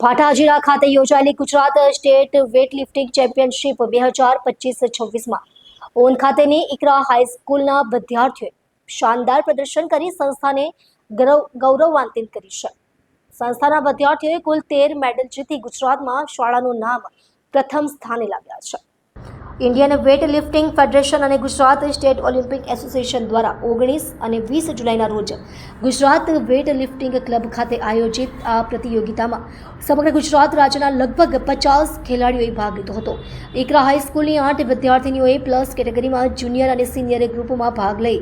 ભાટાજીરા ખાતે યોજાયેલી Gujarat state weightlifting championship બે હજાર પચીસ છવ્વીસમાં ઓન ખાતેની ઇકરા હાઈસ્કૂલના વિદ્યાર્થીઓએ શાનદાર પ્રદર્શન કરી સંસ્થાને ગૌરવ, ગૌરવાન્વિત કરી છે. સંસ્થાના વિદ્યાર્થીઓએ કુલ તેર મેડલ જીતી ગુજરાતમાં શાળાનું નામ પ્રથમ સ્થાને લાવ્યા છે. ઇન્ડિયન વેટ લિફ્ટિંગ ફેડરેશન અને ગુજરાત સ્ટેટ ઓલિમ્પિક એસોસિએશન દ્વારા ઓગણીસ અને વીસ જુલાઈના રોજ ગુજરાત વેટ લિફ્ટિંગ ક્લબ ખાતે આયોજિત આ પ્રતિયોગિતામાં સમગ્ર ગુજરાત રાજ્યના લગભગ પચાસ ખેલાડીઓએ ભાગ લીધો હતો. એકરા હાઈસ્કૂલની આઠ વિદ્યાર્થીનીઓએ પ્લસ કેટેગરીમાં જુનિયર અને સિનિયર ગ્રુપમાં ભાગ લઈ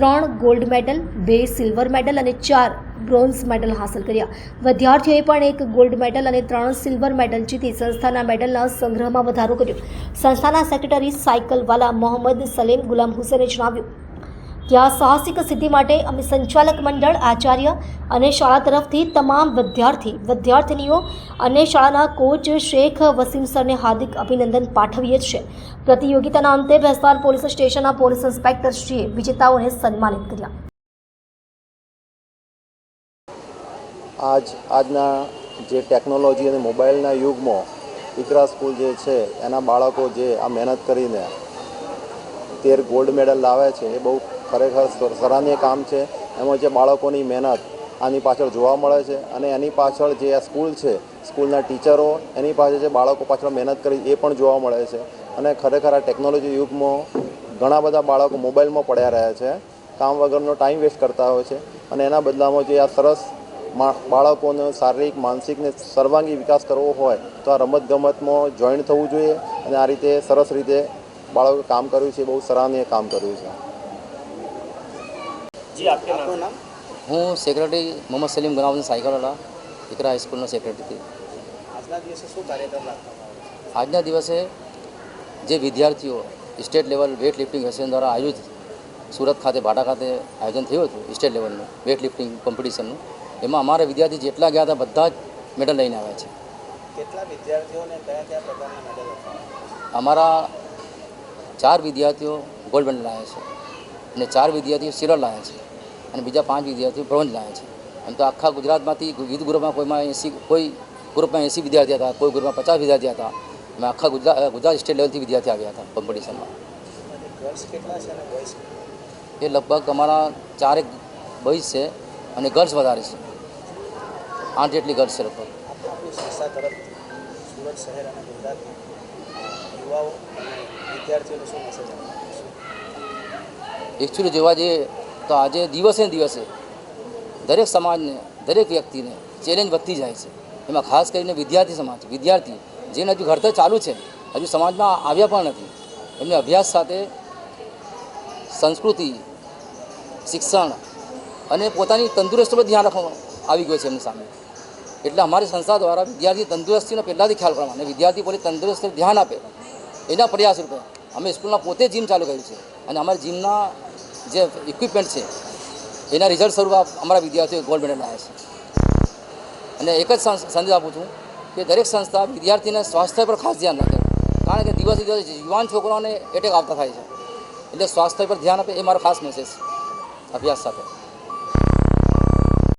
ત્રણ ગોલ્ડ મેડલ બે સિલ્વર મેડલ અને ચાર બ્રોન્ઝ મેડલ હાંસલ કર્યા. વિદ્યાર્થીઓએ પણ એક ગોલ્ડ મેડલ અને ત્રણ સિલ્વર મેડલ જીતી સંસ્થાના મેડલના સંગ્રહમાં વધારો કર્યો. સંસ્થાના સેક્રેટરી સાયકલવાલા મોહમ્મદ સલેમ ગુલામ હુસેને જણાવ્યું. આ સાહસિક સિદ્ધિ માટે અમે સંચાલક મંડળ, આચાર્ય અને શાળા તરફથી તમામ વિદ્યાર્થી, વિદ્યાર્થીનીઓ અને શાળાના કોચ શેખ વસીમ સરને હાર્દિક અભિનંદન પાઠવીએ છીએ. પ્રતિયોગિતાના અંતે ભેસ્તાન પોલીસ સ્ટેશનના પોલીસ ઇન્સ્પેક્ટરશ્રીએ વિજેતાઓને સન્માનિત કર્યા. આજ, આજના જે ટેકનોલોજી અને મોબાઈલના યુગમાં ઇકરા સ્કૂલ જે છે, એના બાળકો જે આ મહેનત કરીને તેર ગોલ્ડ મેડલ લાવે છે, એ બહુ ખરેખર સરાહનીય કામ છે. એમાં જે બાળકોની મહેનત આની પાછળ જોવા મળે છે અને એની પાછળ જે આ સ્કૂલ છે, સ્કૂલના ટીચરો, એની પાછળ જે બાળકો પાછળ મહેનત કરી એ પણ જોવા મળે છે. અને ખરેખર આ ટેકનોલોજી યુગમાં ઘણા બધા બાળકો મોબાઈલમાં પડ્યા રહ્યા છે, કામ વગરનો ટાઈમ વેસ્ટ કરતા હોય છે અને એના બદલામાં જે આ સરસ બાળકોનો શારીરિક માનસિક ને સર્વાંગી વિકાસ કરવો હોય તો આ રમતગમતમાં જોઈન થવું જોઈએ અને આ રીતે સરસ રીતે બાળકોએ કામ કર્યું છે બહુ સરાહનીય કામ કર્યું છે. જી આપનું નામ હું સેક્રેટરી મોહમ્મદ સલીમ ગુનાવદન સાયકલવાળા દીકરા હાઈસ્કૂલનો સેક્રેટરી આજના દિવસે શું કાર્યક્રમ રાખવામાં આજના દિવસે જે વિદ્યાર્થીઓ state level weight lifting association દ્વારા આયોજિત સુરત ખાતે ભાટા ખાતે આયોજન થયું હતું સ્ટેટ લેવલનું વેટ લિફ્ટિંગ કોમ્પિટિશનનું એમાં અમારા વિદ્યાર્થી જેટલા ગયા હતા બધા જ મેડલ લઈને આવ્યા છે। કેટલા વિદ્યાર્થીઓને કયા કયા પ્રકારના મેડલ અમારા ચાર વિદ્યાર્થીઓ ગોલ્ડ મેડલ લાવ્યા છે અને ચાર વિદ્યાર્થીઓ સિલ્વર લાવ્યા છે। અને બીજા પાંચ વિદ્યાર્થીઓ લાવ્યા છે. એમ તો આખા ગુજરાતમાંથી વિવિધ ગ્રુપમાં કોઈમાં એંસી કોઈ ગ્રુપમાં એંસી વિદ્યાર્થી હતા કોઈ ગ્રુપમાં પચાસ વિદ્યાર્થી હતા. અમે આખા ગુજરાત ગુજરાત સ્ટેટ લેવલથી વિદ્યાર્થી આવ્યા હતા કોમ્પિટિશનમાં. ગર્લ્સ કેટલા છે અને એ લગભગ અમારા ચારેક બોઈઝ છે અને ગર્લ્સ વધારે છે. આઠ જેટલી ગર્લ્સ છે લગભગ. એકચ્યુઅલી જોવા જઈએ તો આજે દિવસે દિવસે દરેક સમાજને, દરેક વ્યક્તિને ચેલેન્જ વધતી જાય છે. એમાં ખાસ કરીને વિદ્યાર્થી સમાજ, વિદ્યાર્થી જેને હજુ ઘડતર ચાલુ છે, હજુ સમાજમાં આવ્યા પણ નથી. એમને અભ્યાસ સાથે સંસ્કૃતિ, શિક્ષણ અને પોતાની તંદુરસ્તી પર ધ્યાન રાખવામાં આવી ગયું છે એમની સામે. એટલે અમારી સંસ્થા દ્વારા વિદ્યાર્થી તંદુરસ્તીનો પહેલાંથી ખ્યાલ કરવામાં અને વિદ્યાર્થી પોતે તંદુરસ્તી ધ્યાન આપે એના પ્રયાસ રૂપે અમે સ્કૂલમાં પોતે જીમ ચાલુ કર્યું છે. અને અમારી જીમના જે ઇક્વિપમેન્ટ છે, એના રિઝલ્ટ સ્વરૂપ અમારા વિદ્યાર્થીઓ ગોલ્ડ મેડલ લાવ્યા છે. અને એક જ સંદેશ આપું છું કે દરેક સંસ્થા વિદ્યાર્થીને સ્વાસ્થ્ય પર ખાસ ધ્યાન રાખે. કારણ કે દિવસે દિવસે યુવાન છોકરાઓને એટેક આવતા થાય છે. એટલે સ્વાસ્થ્ય પર ધ્યાન આપે એ મારો ખાસ મેસેજ અભ્યાસ સાથે.